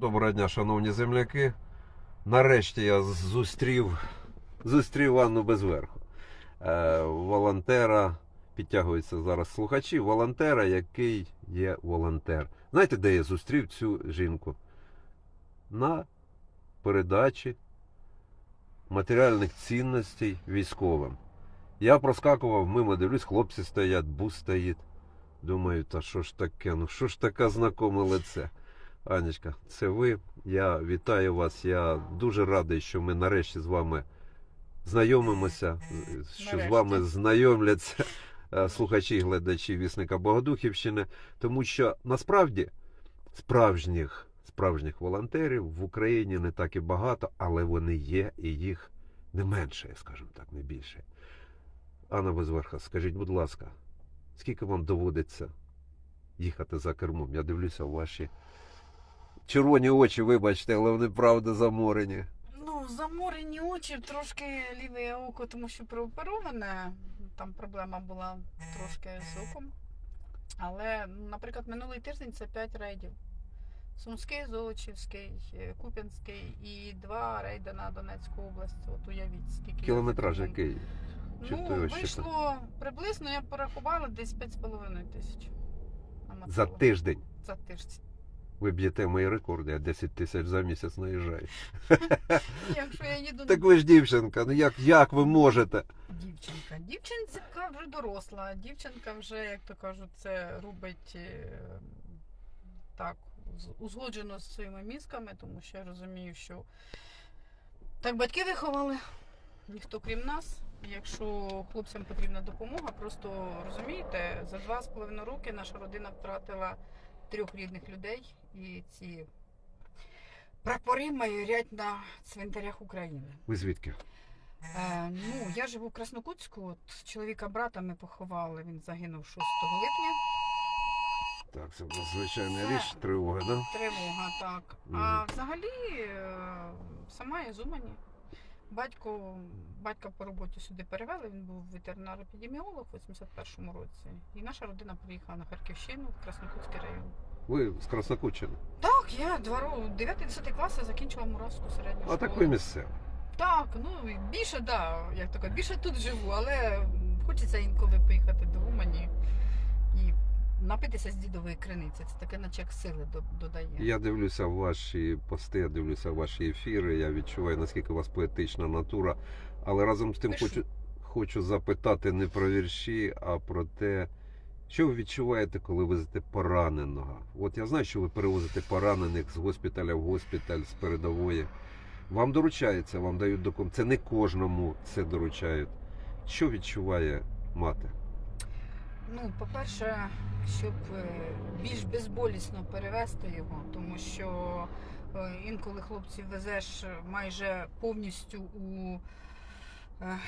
Доброго дня, шановні земляки. Нарешті я зустрів, зустрів Анну Безверху. Е, волонтера, підтягуються зараз слухачі, волонтера, який є волонтер. Знаєте, де я зустрів цю жінку? На передачі матеріальних цінностей військовим. Я проскакував мимо, дивлюсь, хлопці стоять, бус стоїть. Думаю, та що ж таке? Ну що ж таке знакоме лице? Анечка, це ви. Я вітаю вас. Я дуже радий, що ми нарешті з вами знайомимося, що з вами знайомляться е, слухачі і глядачі вісника Богодухівщини, тому що насправді справжніх, справжніх волонтерів в Україні не так і багато, але вони є, і їх не менше, скажімо так, не більше. Анна Безверха, скажіть, будь ласка, скільки вам доводиться їхати за кермом? Я дивлюся ваші червоні очі, вибачте, але вони правда заморені. Ну, заморені очі, трошки ліве око, тому що проопероване. Там проблема була трошки з оком. Але, наприклад, минулий тиждень це 5 рейдів. Сумський, Золочівський, е, Куп'янський і два рейди на Донецьку область. От уявіть, скільки. Кілометраж який? Чи Ну, вийшло приблизно, я порахувала, десь 5,5 тисяч. За тиждень. За тиждень. Ви б'єте мої рекорди, я 10 тисяч за місяць наїжджаю. Якщо я їду Так ви ж дівчинка, ну як, як ви можете? Дівчинка. Дівчинка вже доросла. Дівчинка вже, як то кажуть, це робить е, так, узгоджено з своїми мізками, тому що я розумію, що так батьки виховали, ніхто крім нас. Якщо хлопцям потрібна допомога, просто розумієте, за два з половиною роки наша родина втратила трьох рідних людей, і ці прапори майорять на цвинтарях України. Ви звідки? Е, ну, я живу в Краснокутську, от чоловіка брата ми поховали, він загинув 6 липня. Так, це була звичайна Це- річ, тривога, да? Тривога, так. А Мгм. взагалі е, сама я з Умані. Батько, батька по роботі сюди перевели, він був ветеринар-епідеміолог у 81-му році. І наша родина приїхала на Харківщину, в Краснокутський район. Ви з Краснокутщини. Так, я два роки, 9-10 класи закінчила Муравську середню школу. А так ви місцеві. Так, ну більше, да, як кажуть, більше тут живу, але хочеться інколи поїхати до Умані і напитися з дідової криниці. Це таке, наче як сили додає. Я дивлюся ваші пости, я дивлюся ваші ефіри. Я відчуваю, наскільки у вас поетична натура. Але разом з тим Ти хочу, хочу запитати не про вірші, а про те, що ви відчуваєте, коли везете пораненого. От я знаю, що ви перевозите поранених з госпіталя в госпіталь, з передової. Вам доручається, вам дають документ. Це не кожному це доручають. Що відчуває мати? Ну, по-перше, щоб е, більш безболісно перевести його, тому що е, інколи хлопців везеш майже повністю у е,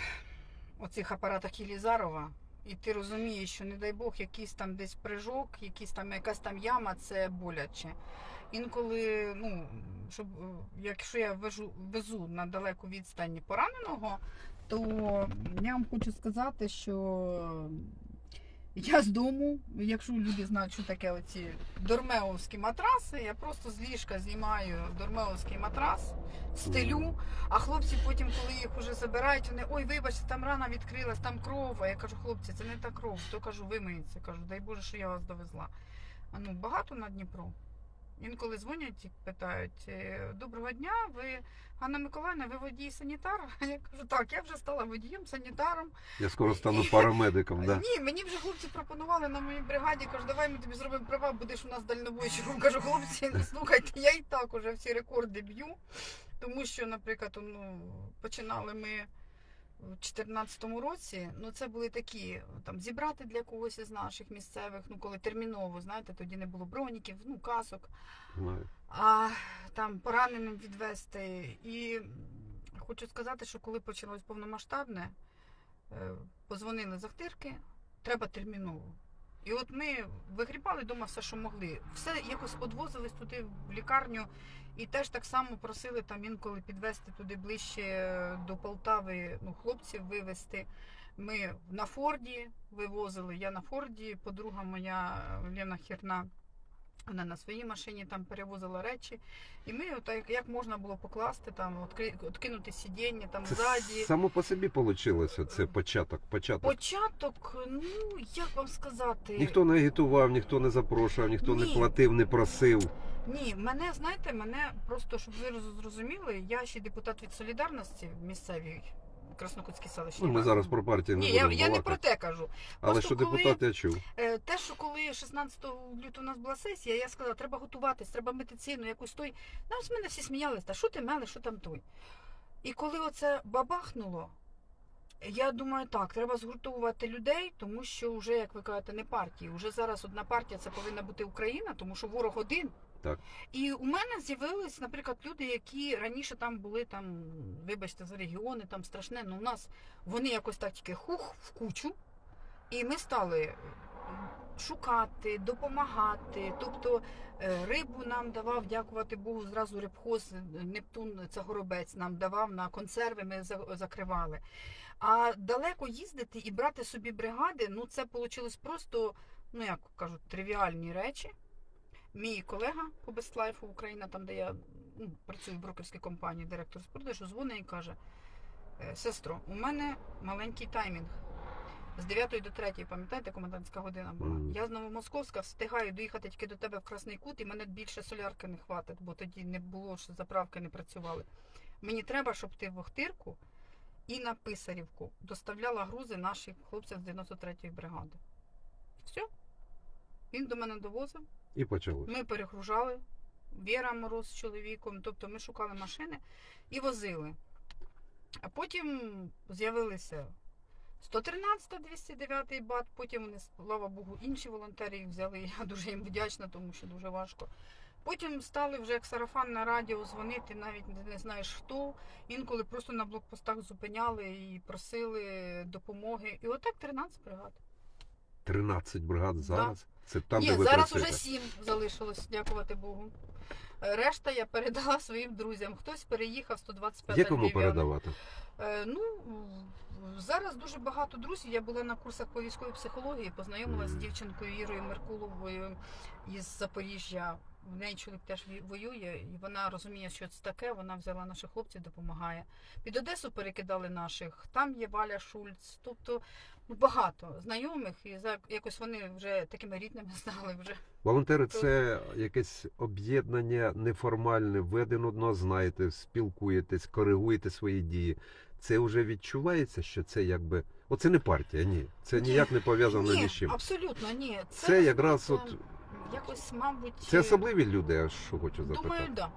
оцих апаратах Єлізарова. І ти розумієш, що не дай Бог, якийсь там десь прижок, якийсь там якась там яма, це боляче. Інколи, ну, щоб е, якщо я везу, везу на далеку відстані пораненого, то я вам хочу сказати, що я з дому, якщо люди знають, що таке оці дормеовські матраси, я просто з ліжка знімаю дормеовський матрас, стелю, а хлопці потім, коли їх уже забирають, вони ой, вибачте, там рана відкрилась, там кров. А я кажу, хлопці, це не та кров, то кажу, вимиється. Кажу, дай Боже, що я вас довезла. А ну багато на Дніпро. Інколи дзвонять і питають: «Е, Доброго дня, ви Анна Миколаївна, ви водій санітар? Я кажу, так, я вже стала водієм, санітаром. Я скоро стану парамедиком. Да? Ні, мені вже хлопці пропонували на моїй бригаді. Кажуть, давай ми тобі зробимо права, будеш у нас дальнобойщиком. Кажу, хлопці, ну, слухайте, я і так уже всі рекорди б'ю. Тому що, наприклад, ну, починали ми в 2014 році. Ну, це були такі там зібрати для когось із наших місцевих, ну коли терміново, знаєте, тоді не було броніків, ну касок Знаю. а там пораненим відвести. І хочу сказати, що коли почалось повномасштабне, е, позвонили з Ахтирки, треба терміново. І от ми вигрібали вдома все, що могли. Все якось одвозились туди в лікарню, і теж так само просили там інколи підвести туди ближче до Полтави, ну, хлопців вивезти. Ми на Форді вивозили, я на Форді, подруга моя Лена Хірна Вона на своїй машині там перевозила речі. І ми отак, як можна було покласти, там, відкинути сидіння там Це ззаді. само по собі вийшло, це початок. початок. Початок, ну як вам сказати, Ніхто не агітував, ніхто не запрошував, ніхто не платив, не просив. Ні, мене, знаєте, мене просто, щоб ви роз- зрозуміли, я ще депутат від солідарності місцевій Краснокутській селищній. Ну, ми раді. зараз про партію не Ні, я, будемо я не про те кажу. Але просто що коли- депутат я чув. Е, Те, що коли 16 лютого у нас була сесія, я сказала, треба готуватись, треба медицину, якусь той. Нам з мене всі сміялися, та що ти мели, що там той. І коли оце бабахнуло, я думаю, так, треба згуртовувати людей, тому що вже, як ви кажете, не партії. Вже зараз одна партія це повинна бути Україна, тому що ворог один. Так. І у мене з'явились, наприклад, люди, які раніше там були там, вибачте, за регіони, там страшне, ну у нас вони якось так тільки хух в кучу. І ми стали е, шукати, допомагати. Тобто е, рибу нам давав, дякувати Богу, зразу рибхоз, е, Нептун, це горобець нам давав на консерви, ми закривали. А далеко їздити і брати собі бригади, ну це вийшло просто, ну як кажуть, тривіальні речі. Мій колега по Бестлайфу Україна, там де я ну, працюю в брокерській компанії, директор з продажу, дзвонить і каже: «Е, сестро, у мене маленький таймінг. З 9 до 3, пам'ятаєте, комендантська година була. Мгм. Я з Новомосковська встигаю доїхати тільки до тебе в Красний Кут, і мене більше солярки не хватить, бо тоді не було, що заправки не працювали. Мені треба, щоб ти в Охтирку і на Писарівку доставляла грузи наших хлопців з 93-ї бригади. Все. Він до мене довозив. І почалось. Ми перегружали. Віра Мороз з чоловіком, тобто ми шукали машини і возили. А потім з'явилися 113 209 бат, потім вони, слава Богу, інші волонтери їх взяли. Я дуже їм вдячна, тому що дуже важко. Потім стали вже як сарафан на радіо дзвонити, навіть не- знаєш хто. Інколи просто на блокпостах зупиняли і просили допомоги. І отак 13 бригад. 13 бригад зараз. Це там, Ні, де ви зараз працюєте. уже сім залишилось, дякувати Богу. Е, Решта я передала своїм друзям. Хтось переїхав 125 Як кому передавати? Е, ну, зараз дуже багато друзів. Я була на курсах по військовій психології, познайомилася з Мгм. дівчинкою Ірою Меркуловою із Запоріжжя. В неї чоловік теж воює, і вона розуміє, що це таке. Вона взяла наших хлопців, допомагає. Під Одесу перекидали наших. Там є Валя Шульц. Тобто ну, багато знайомих, і за якось вони вже такими рідними стали вже. Волонтери це якесь об'єднання неформальне, ви один одного знаєте, спілкуєтесь, коригуєте свої дії. Це вже відчувається, що це якби. Оце не партія, ні. Це Ні. ніяк не пов'язано ні, ні з чим. абсолютно ні. Це, Це якраз це от якось, мабуть, це особливі люди, я що хочу Думаю, запитати. да.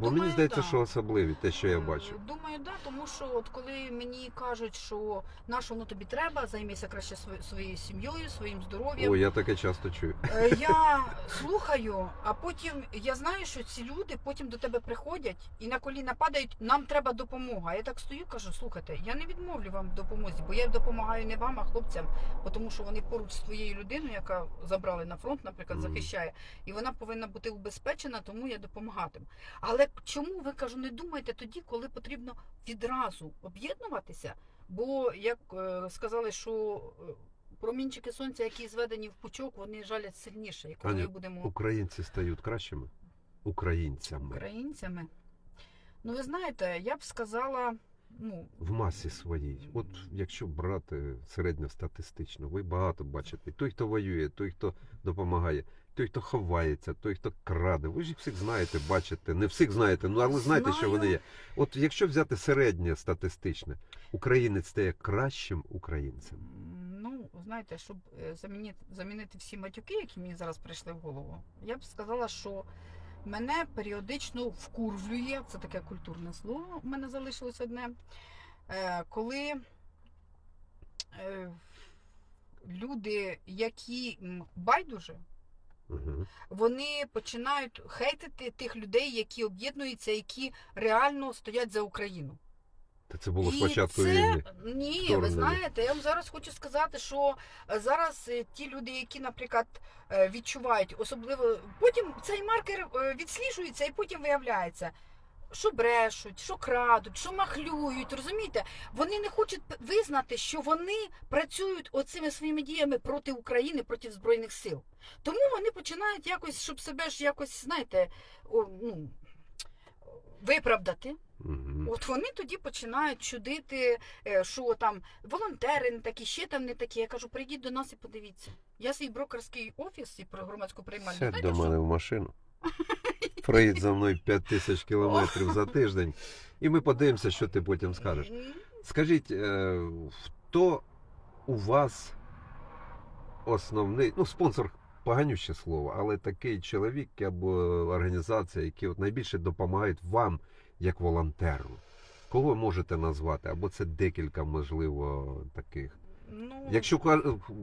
Бо думаю, мені здається, да. що особливі, те, що я Е, бачу. Думаю, да, тому що от коли мені кажуть, що на що воно тобі треба, займися краще своєю сім'єю, своїм здоров'ям. О, я таке часто чую. Е, Я слухаю, а потім я знаю, що ці люди потім до тебе приходять і на коліна падають. Нам треба допомога. Я так стою, кажу, слухайте, я не відмовлю вам в допомозі, бо я допомагаю не вам, а хлопцям, тому що вони поруч з твоєю людиною, яка забрали на фронт, наприклад, захищає, і вона повинна бути убезпечена, тому я допомагатиму. Але чому ви кажу, не думайте тоді, коли потрібно відразу об'єднуватися? Бо як е, сказали, що е, промінчики сонця, які зведені в пучок, вони жалять сильніше. І коли Аня, ми будемо Українці стають кращими українцями українцями, ну ви знаєте, я б сказала, ну в масі своїй. От якщо брати середньостатистично, ви багато бачите. Той, хто воює, той, хто допомагає, той, хто ховається, той, хто краде. Ви ж їх всіх знаєте, бачите. Не всіх знаєте, ну але знаєте, що вони є. От якщо взяти середнє статистичне, українець стає кращим українцем. ну знаєте, щоб е, замінити, замінити всі матюки, які мені зараз прийшли в голову, я б сказала, що мене періодично вкурвлює, це таке культурне слово, у мене залишилось одне. е, Коли е, люди, які байдуже, Угу. вони починають хейтити тих людей, які об'єднуються, які реально стоять за Україну. Та це було І спочатку це... війни. Ні, Вторгнення. ви знаєте, я вам зараз хочу сказати, що е, зараз е, ті люди, які, наприклад, е, відчувають, особливо потім цей маркер відсліджується і потім виявляється. Що брешуть, що крадуть, що махлюють, розумієте? Вони не хочуть визнати, що вони працюють оцими своїми діями проти України, проти Збройних сил. Тому вони починають якось, щоб себе ж якось, знаєте, о, ну, виправдати. Мгм. От вони тоді починають чудити, е, що там волонтери не такі, ще там не такі. Я кажу, прийдіть до нас і подивіться. Я свій брокерський офіс і про громадську приймальню. Сядь до мене в машину. Проїдь за мною 5 тисяч кілометрів за тиждень, і ми подивимося, що ти потім скажеш. Скажіть, е, хто у вас основний, ну, спонсор поганюще слово, але такий чоловік або організація, які от найбільше допомагають вам як волонтеру? Кого можете назвати? Або це декілька, можливо, таких. Ну, Якщо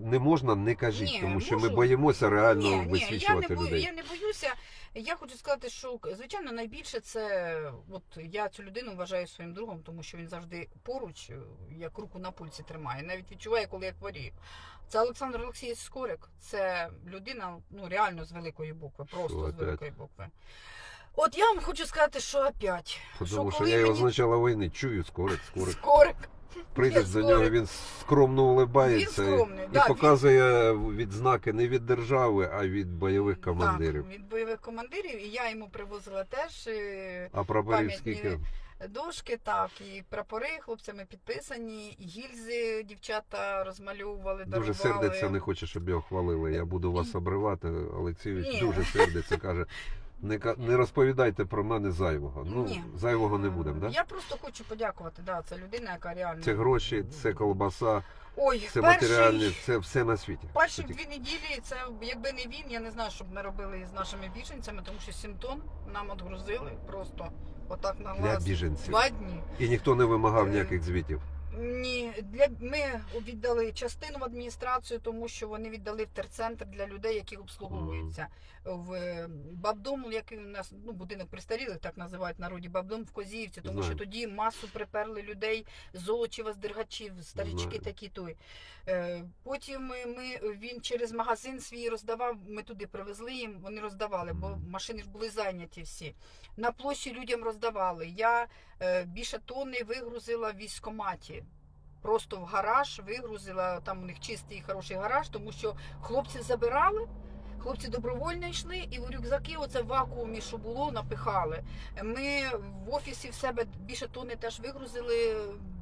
не можна, не кажіть, Ні, тому що ми боїмося реально ні, ні, я висвічувати не, бою, людей. я не боюся. Я хочу сказати, що звичайно найбільше це от я цю людину вважаю своїм другом, тому що він завжди поруч, е, як руку на пульсі тримає. Навіть відчуває, коли я хворію. Це Олександр Олексійович Скорик. Це людина, ну реально з великої букви, просто Що з великої букви. От я вам хочу сказати, що опять. Тому що коли я його мені- з начала війни чую, скорик, скорик. Скорик. Прийдеш до нього, він скромно улибається Він скромний, і да, він- показує відзнаки не від держави, а від бойових командирів. Так, від бойових командирів, і я йому привозила теж. е, А прапорів пам'ятні скільки? Дошки, так, і прапори хлопцями підписані, і гільзи дівчата розмальовували, Дуже сердиться, не хоче, щоб його хвалили. Я буду вас обривати. Олексійович Ні. дуже сердиться, каже. Не, не розповідайте про мене зайвого. Ну, Ні. зайвого не будемо. Да? Я просто хочу подякувати. Да, це людина, яка реально. Це гроші, це колбаса, Ой, це перший- матеріальне, це все на світі. Перші дві неділі, це якби не він, я не знаю, що б ми робили з нашими біженцями, тому що 7 тонн нам отгрузили просто отак на Для біженців. Два дні. І ніхто не вимагав Е, ніяких звітів. Ні, для ми віддали частину в адміністрацію, тому що вони віддали в терцентр для людей, які обслуговуються. В е, бабдом, який у нас ну будинок престарілих, так називають народі бабдом в Козіївці, тому Знаю. що тоді масу приперли людей з Золочева, з Дергачів, старички такі той. Е, Потім ми, ми він через магазин свій роздавав. Ми туди привезли їм, вони роздавали, бо машини ж були зайняті всі. На площі людям роздавали. Я е, більше тонни вигрузила в військкоматі. Просто в гараж вигрузила, там у них чистий хороший гараж, тому що хлопці забирали, хлопці добровольно йшли і в рюкзаки, оце в вакуумі, що було, напихали. Ми в офісі в себе більше тони теж вигрузили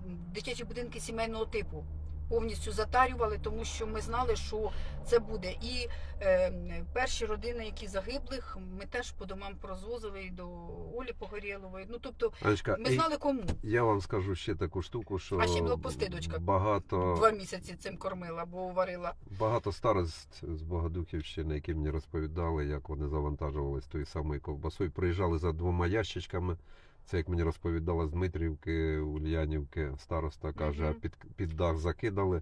дитячі будинки сімейного типу. Повністю затарювали, тому що ми знали, що це буде. І е, перші родини, які загиблих, ми теж по домам прозвозили і до Олі Погорєлової. Ну тобто Анечка, ми знали кому. я вам скажу ще таку штуку, що А ще блокпости, дочка. багато Два місяці цим кормила, бо варила. Багато старост з Богодухівщини, які мені розповідали, як вони завантажувалися тою самою ковбасою. Приїжджали за двома ящичками. Це як мені розповідала з Дмитрівки, Ульянівки, староста каже, Мгм. під, під дах закидали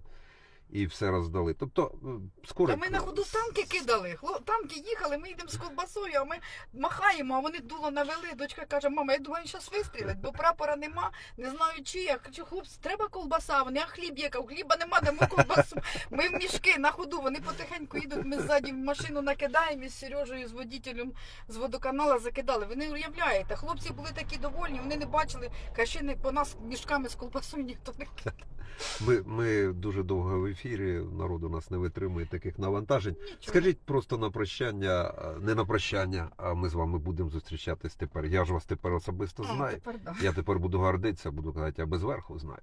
і все роздали. Тобто, е, скоро. Та ми на ходу танки кидали. Танки їхали, ми йдемо з ковбасою, а ми махаємо, а вони дуло навели. Дочка каже, мама, я думаю, зараз вистрілять, бо прапора нема, не знаю чи. Я кажу, хлопці, треба колбаса. Вони, а хліб є, хліба нема, дамо ковбасу. Ми в мішки на ходу, вони потихеньку їдуть, ми ззаді в машину накидаємо із Сережею, з водітелем з водоканала закидали. Ви не уявляєте, хлопці були такі довольні, вони не бачили, каже, по нас мішками з колбасою ніхто не кидав. Ми, ми дуже довго в ефірі, народ у нас не витримує таких навантажень. Нічого. Скажіть просто на прощання, е, не на прощання, а ми з вами будемо зустрічатись тепер. Я ж вас тепер особисто А, знаю. тепер да. Я тепер буду гордитися, буду казати, я безверху знаю.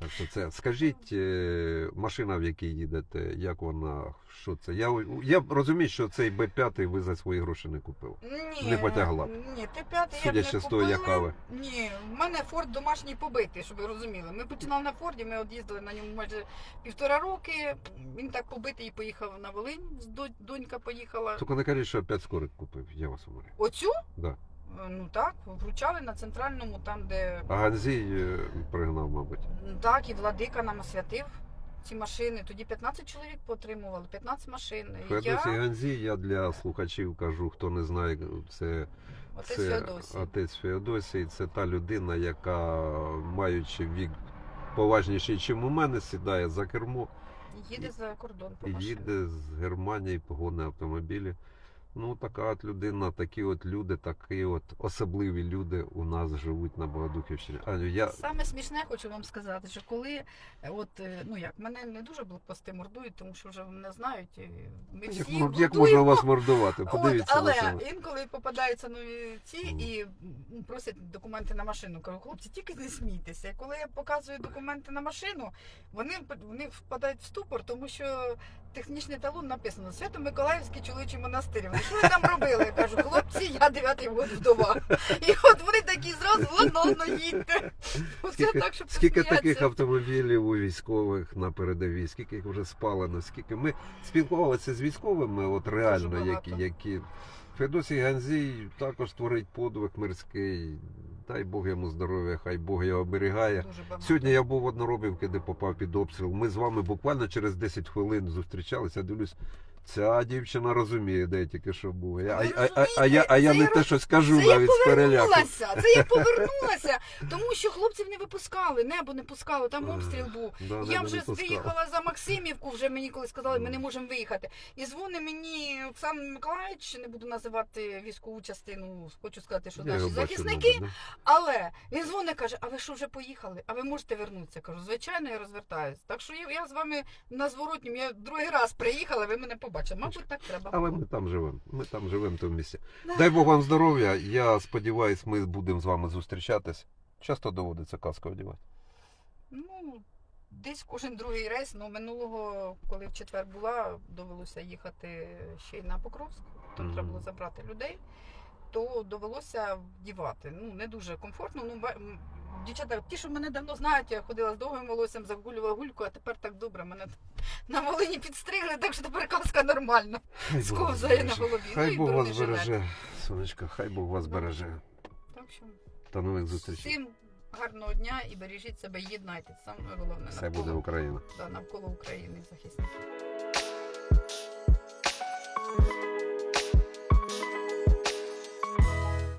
Так що це скажіть, е, машина, в якій їдете, як вона, що це? Я, я розумію, що цей Б5 ви за свої гроші не купили. Ні, Не потягла б. Ні, Т5 я б Судячи не з того, купила. яка ви. Ні, в мене Форд домашній побитий, щоб ви розуміли. Ми починали на Форді, ми от їздили на ньому майже півтора роки. Він так побитий і поїхав на Волинь. Донька поїхала. Тільки не кажіть, що опять скорик купив, я вас умоляю. Оцю? Да. Е, Ну так, вручали на центральному, там, де А Ганзій е, пригнав, мабуть. так, і владика нам освятив ці машини. Тоді 15 чоловік поотримували, 15 машин. Феодосій Я, Ганзій, я для слухачів кажу, хто не знає, це, отець це Феодосій. отець Феодосій, це та людина, яка, маючи вік поважніший, ніж у мене, сідає за кермо Їде за кордон по машині. їде з Германії погони автомобілі. Ну, така от людина, такі от люди, такі от особливі люди у нас живуть на Богодухівщині. А я Саме смішне хочу вам сказати, що коли е, от е, ну як мене не дуже блокпости мордують, тому що вже мене знають. Ми як, всі мор- як можна вас мордувати? От, Подивіться але на інколи попадаються нові ці і просять документи на машину. Кажу, хлопці, тільки не смійтеся. І коли я показую документи на машину, вони, вони впадають в ступор, тому що технічний талон написано Свято-Миколаївський чоловічий монастир. Що ви там робили? Я кажу, хлопці, я дев'ятий год вдова. І от вони такі зразу, ладно, ладно, їдьте. Оце Скільки, так, щоб скільки посміятися. таких автомобілів у військових на передовій, скільки їх вже спалено, скільки ми спілкувалися з військовими, от реально, які, багато. які Федосій Ганзій також творить подвиг мирський. Дай Бог йому здоров'я, хай Бог його оберігає. Сьогодні я був в Одноробівці, де попав під обстріл. Ми з вами буквально через 10 хвилин зустрічалися. Дивлюсь, ця дівчина розуміє, де я тільки що був. Я- А, а, а, а, я, а я розумієте, не це те, я що скажу Це навіть з переляку. повернулася, це я повернулася, тому що хлопців не випускали, небо не пускало, там обстріл був. Да, Я небо вже не пускало. виїхала за Максимівку, вже мені коли сказали, ми не можемо виїхати. І дзвонить мені Оксан Миколаївич, не буду називати військову частину, хочу сказати, що Я наші бачу захисники. добре, Але він дзвонить, каже, а ви що вже поїхали? А ви можете вернутися? Кажу, звичайно, я розвертаюсь. Так що я, я з вами на зворотнім, я другий раз приїхала, ви мене побачили. Мабуть, так треба. Але ми там живемо. Ми там живемо в тому місці. Да. Дай Бог вам здоров'я. Я сподіваюся, ми будемо з вами зустрічатись. Часто доводиться каску одягати. Ну, десь кожен другий рейс, ну минулого, коли в четвер була, довелося їхати ще й на Покровськ. Там Мгм. треба було забрати людей, то довелося вдівати. Ну, не дуже комфортно. Ну, дівчата, ті, що мене давно знають, я ходила з довгим волоссям, загулювала гульку, а тепер так добре. Мене на Волині підстригли, так що тепер каска нормальна. Сковзає на голові. ну Хай Бог вас береже, сонечка, хай Бог вас Ну, береже. Так що Та нових зустрічей. всім гарного дня і бережіть себе, єднайтесь. Саме головне Все буде Україна. да, навколо України захисників.